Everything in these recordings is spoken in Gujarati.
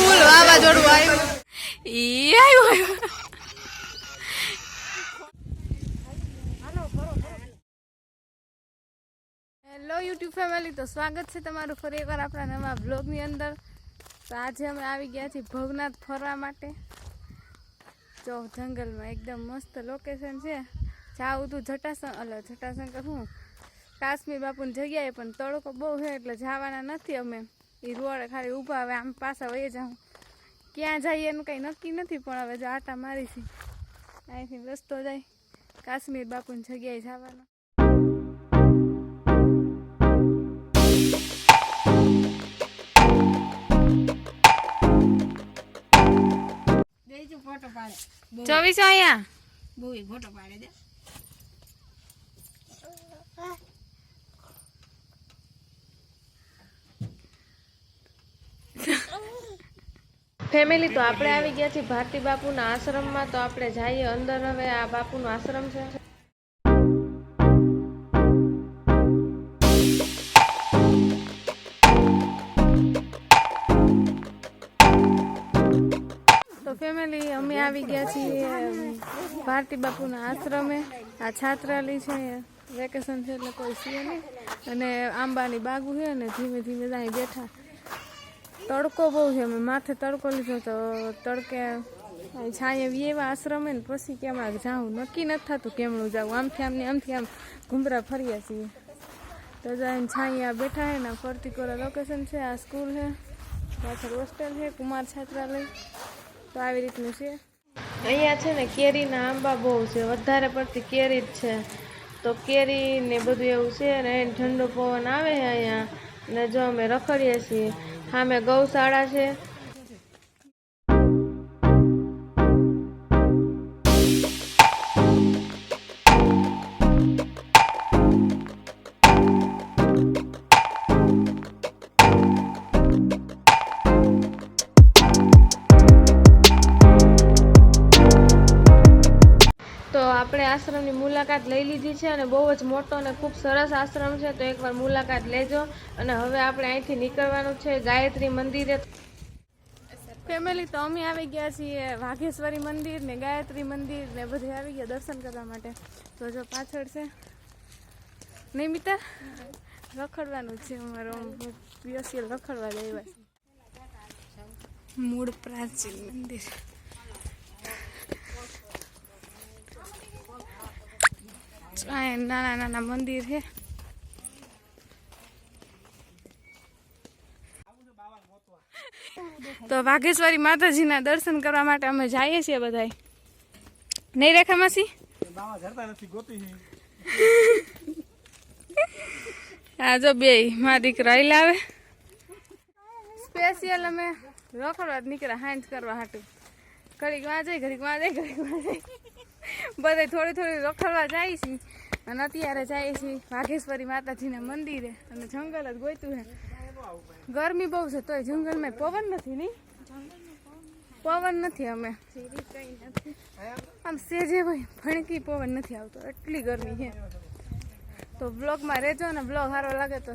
ફૂલ વાવાઝોડું આવ્યું ઈ આવ્યું હેલો યુટ્યુબ ફેમિલી તો સ્વાગત છે તમારું ફરી એકવાર આપણા નવા બ્લોગની અંદર. તો આજે અમે આવી ગયા છીએ ભવનાથ ફરવા માટે. જો જંગલમાં એકદમ મસ્ત લોકેશન છે. જાવું તું જટાશંકર અલ જટાશંકર હું? કાશ્મીર બાપુની જગ્યાએ પણ તડકો બહુ છે એટલે જવાના નથી અમે. એ રોડે ખાલી ઊભા હવે આમ પાછા વહી જાઉં. ક્યાં જઈએ એનું કંઈ નક્કી નથી પણ હવે જો આટા મારીશી. અહીંથી રસ્તો જાય. કાશ્મીર બાપુની જગ્યાએ જવાનો. ચોવીસો ફોટો પાડે. ચોવીસ અહીંયા? બહુ ફોટો પાડે દે. ફેમિલી તો આપણે આવી ગયા છીએ ભારતી બાપુના આશ્રમમાં, તો આપણે જઈએ અંદર હવે આ બાપુનો આશ્રમ છે. તો ફેમિલી અમે આવી ગયા છીએ ભારતી બાપુના આશ્રમે. આ છાત્રાલી છે વેકેશન છે એટલે કોઈ છે નહીં. અને આંબાની બાગુ છે અને ધીમે ધીમે ત્યાં બેઠા. તડકો બહુ છે. મેં માથે તડકો લીધો તો તડકે છાંય એવા આશ્રમે ને પછી કેમ જાઉં. નક્કી નથી થતું કેમનું જાઉં. આમથી આમને આમથી આમ ઘૂમરા ફર્યા છીએ. તો જાય છાંયા બેઠા હે ને કોરા લોકેશન છે, આ સ્કૂલ છે, પાછળ હોસ્ટેલ છે, કુમાર છાત્રાલય. તો આવી રીતનું છે. અહીંયા છે ને, કેરીના આંબા બહુ છે. વધારે પડતી કેરી જ છે. તો કેરી ને બધું એવું છે ને ઠંડો પવન આવે અહીંયા. ને જો અમે રખડીએ છીએ સામે ગૌશાળા છે. લઈ લીધી છે અને બહુ જ મોટો અને ખૂબ સરસ આશ્રમ છે તો એકવાર મુલાકાત લેજો. અને હવે આપણે અહીંથી નીકળવાનું છે ગાયત્રી મંદિરે. ફેમિલી તો અમે આવી ગયા છીએ વાઘેશ્વરી મંદિર ને ગાયત્રી મંદિર ને બધે આવી ગયા દર્શન કરવા માટે. તો જો પાછળ છે. નહીં મિત્ર રખડવાનું છે અમારો. પિયસિયલ રખડવા જઈવા મૂળ પ્રાચીન મંદિર. નાના નાના મંદિર છે તો વાઘેશ્વરી માતાજીના દર્શન કરવા માટે અમે જઈએ છીએ બધા નહીં રેખા માસી? હા જો બે મારા દીકરા અહીં લાવે સ્પેશિયલ અમે રખડવા નીકળ્યા હાંજ કરવા હાટું. ઘડીક વાંચે ઘડીક વાંચે ઘડીક જાય બધે થોડી થોડી રખડવા જાય છે. અને અત્યારે જાય છે વાઘેશ્વરી માતાજીના મંદિરે. અને જંગલ જ ગોતું છે ગરમી બહુ છે તોય જંગલમાં પવન નથી નહીં પવન નથી અમે. આમ સેજે ભાઈ ભણકી પવન નથી આવતો. એટલી ગરમી છે. તો બ્લોગમાં રહેજો ને બ્લોગ સારો લાગે તો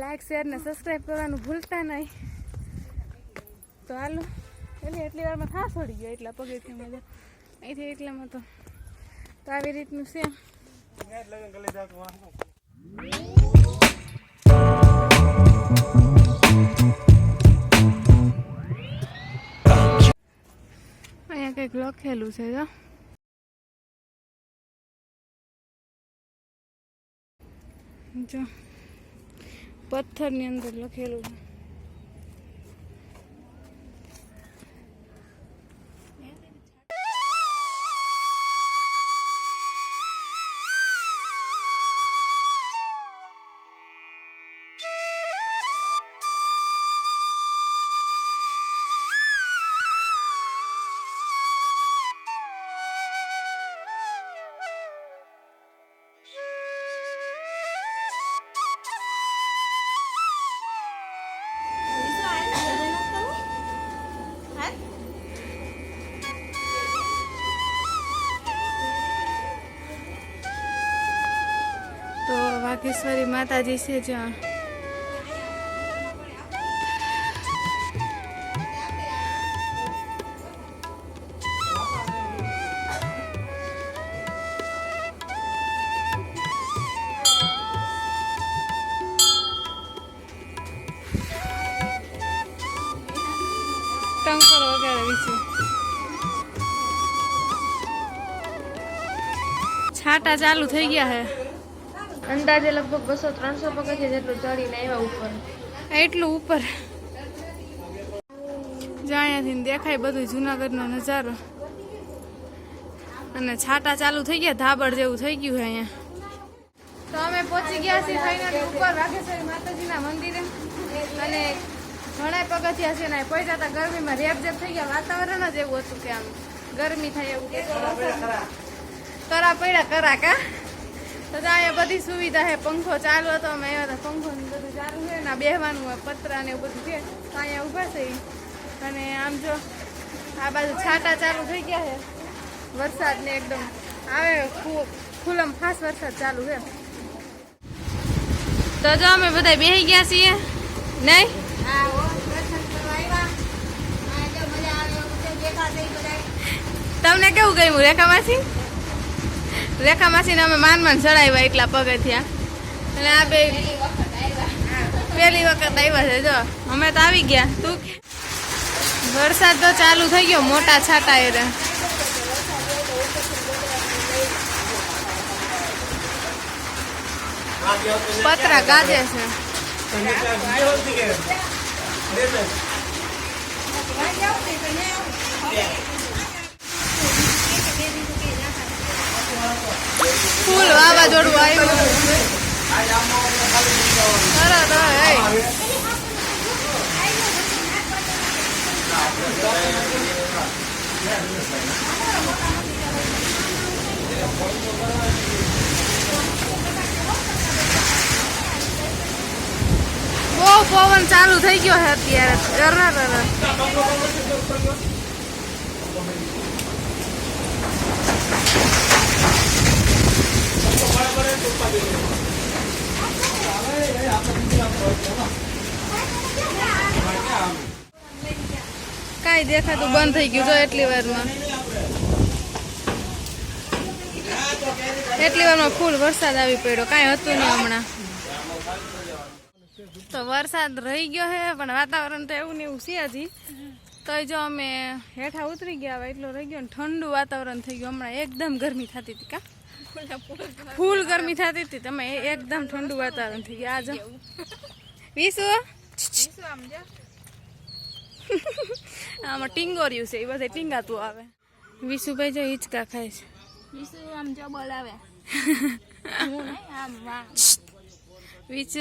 લાઈક, શેર ને સબસ્ક્રાઈબ કરવાનું ભૂલતા નહીં. તો હાલો. એટલે એટલી વારમાં થાસ છોડી ગયો એટલા પગેથી મજા અહીંથી એટલામાં તો તો આવી રીતનું છે. અહીંયા કંઈક લખેલું છે, જો. જો. પથ્થરની અંદર લખેલું છે. નાગેશ્વરી માતાજી છે જ્યાં. ટંકર વગેરે વિશે. છાટા ચાલુ થઈ ગયા હે. અંદાજે લગભગ બસો ત્રણસો પગથિયા જેટલું ચડીને આવ્યા ઉપર. એટલું ઉપર. જો અહીંયાથી દેખાય બધું જુનાગઢનો નજારો. અને છાટા ચાલુ થઈ ગયા, ધાબળ જેવું થઈ ગયું અહીંયા. તો અમે પહોંચી ગયા છીએ ફાઇનલી ઉપર વાઘેશ્વરી માતાજીના મંદિરે. અને ઘણા પગથિયા છે ને પૈસા હતા ગરમીમાં રેપ જેપ થઈ ગયા. વાતાવરણ જ એવું હતું કે આમ ગરમી થાય એવું કરા પડ્યા કરા કા તો ત્યાં બધી સુવિધા છે. પંખો ચાલુ હતો અમે આવ્યા હતા. પંખો બધું ચાલુ છે ને બેહવાનું હોય પતરા ને એવું બધું છે. તો અહીંયા ઊભા છે અને આમ જો આ બાજુ છાંટા ચાલુ થઈ ગયા છે. વરસાદ ને એકદમ આવે ખુલ્લમ ખાસ વરસાદ ચાલુ છે. તો જો અમે બધા બેસી ગયા છીએ. નહીં. તમને કેવું ગયું રેખા માસી રેખા માસીને અમે માન માન ચડાવ્યા એટલા પગથિયા અને આ બે પહેલી વખત આવ્યા છે, જો. અમે તો આવી ગયા. તું વરસાદ તો ચાલુ થઈ ગયો, મોટા છાટા એ. પતરા ગાજે છે. ફૂલ વાવાઝોડું આવ્યું. બહુ પવન ચાલુ થઈ ગયો છે અત્યારે. અરર અરર કાંઈ દેખાતું બંધ થઈ ગયું. જો એટલી વારમાં. એટલી વારમાં ફૂલ વરસાદ આવી પડ્યો. કાંઈ હતું નહીં હમણાં. તો વરસાદ રહી ગયો છે, પણ વાતાવરણ તો એવું ને એવું છે હજી. તો જો અમે હેઠા ઉતરી ગયા, હવે એટલો રહી ગયો ને ઠંડુ વાતાવરણ થઈ ગયું. હમણાં એકદમ ગરમી થતી હતી કા? ફૂલ ગરમી થતી હતી, તમે એકદમ ઠંડુ વાતાવરણ થઈ ગયું. આ જો. વિશુ આમાં ટીંગોર્યું છે એ બધે ટીંગાતું આવે. વિશુભાઈ જો હિંચકા ખાય છે. વિશુ આમ જો બોલાવે. આમ વિશુ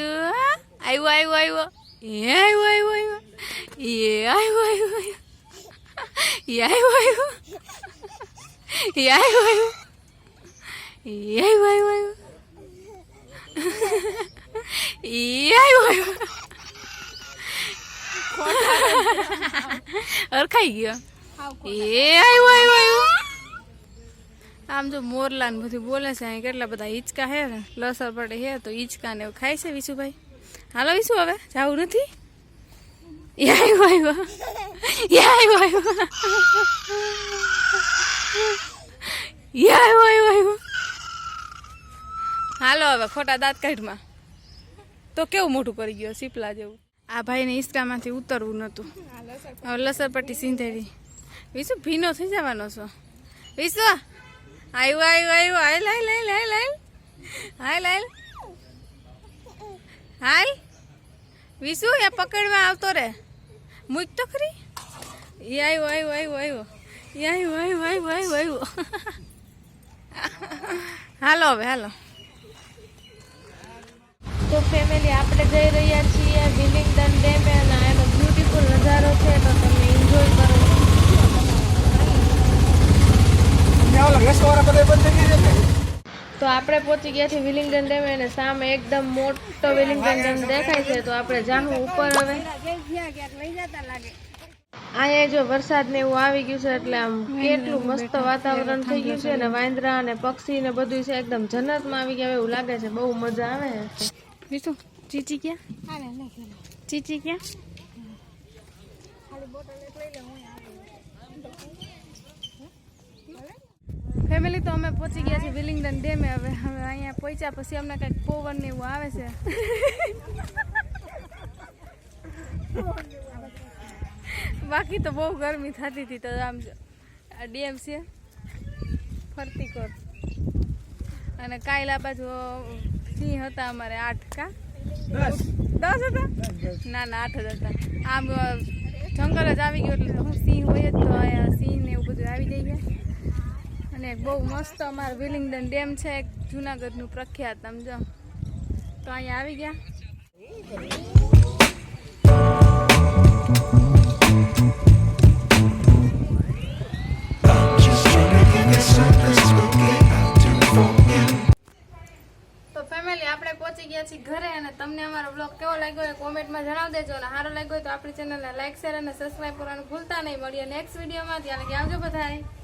આવ્યો આવ્યો આવ્યો એ આવ્યો આવ્યો આવ્યો એ આવ્યો આવ્યો આવ્યો એ આવ્યો આવ્યો એ આવ્યો આવ્યો એ આવ્યો આવ્યો એ આવ્યો આવ્યો અરખાઈ ગયો? એ આવ્યો આવ્યો આવ્યો આમ જો મોરલા ને બધું બોલે છે અહીં કેટલા બધા હિંચકા હે લસર પડે હે તો હિંચકા ને એવું ખાય છે વિશુભાઈ. હાલો વિશુ હવે જાવું નથી? આવ્યો આવ્યો આવ્યો આવ્યો આવ્યો આવ્યો હાલો હવે ખોટા દાંત કાઢમાં. તો કેવું મોટું પડી ગયો સીપલા જેવું? આ ભાઈને ઈસકામાંથી ઉતરવું નહોતું. લસરપટ્ટી સિંધેરી. વિશુ ભીનો થઈ જવાનો છો. વિશુ આવ્યું આવ્યું આવ્યું હાલ હાલ હાલ હાલ હાલ. હાલ હાલ. હાલ. વિશુ એ પકડવા આવતો રે. મૂક તો ખરી? એ આવ્યો આવ્યો આવ્યો આવ્યો એ આવ્યો આવ્યો આવ્યો આવ્યો આવ્યો હાલો હવે, હાલો. ફેમિલી આપણે જઈ રહ્યા છીએ વિલિંગડન ડેમે અને એનો બ્યુટીફુલ નજારો છે તો તમે એન્જોય કરો. તો આપણે પહોંચી ગયા છીએ વિલિંગડન ડેમે અને સામે એકદમ મોટો વિલિંગડન ડેમ દેખાય છે તો આપણે જાહું ઉપર હવે. અહીંયા જો વરસાદ ને એવું આવી ગયું છે એટલે આમ કેટલું મસ્ત વાતાવરણ થઈ ગયું છે ને વાંદરા અને પક્ષી ને બધું છે એકદમ જન્નતમાં આવી ગયા એવું લાગે છે બહુ મજા આવે છે. વિશુ ચીચી ક્યાં ચીચી ક્યાં ફેમિલી તો અમે પહોંચી ગયા છીએ વિલિંગડન ડેમે હવે હવે અહીંયા પહોંચ્યા પછી અમને કંઈક પવન ને એવું આવે છે. બાકી તો બહુ ગરમી થતી હતી તો આમ ડેમ છે. ફરતી કર. અને કાયલા બાજુ સિંહ હતા અમારે આઠ કા? દસ. હતા? ના ના આઠ જ હતા. આમ જંગલ જ આવી ગયું એટલે હું સિંહ હોય જ તો અહીંયા સિંહ ને એવું બધું આવી જઈએ. અને બહુ મસ્ત અમારે વિલિંગડન ડેમ છે જુનાગઢનું પ્રખ્યાત આમ જો. તો અહીંયા આવી ગયા. કેવો લાગ્યો એ કોમેન્ટમાં જણાવી દેજો અને સારો લાગ્યો તો આપણી ચેનલને લાઈક શેર અને સબસ્ક્રાઈબ કરવાનું ભૂલતા નહીં. મળીએ નેક્સ્ટ વિડીયોમાં ત્યાં લગી આવજો બધાય.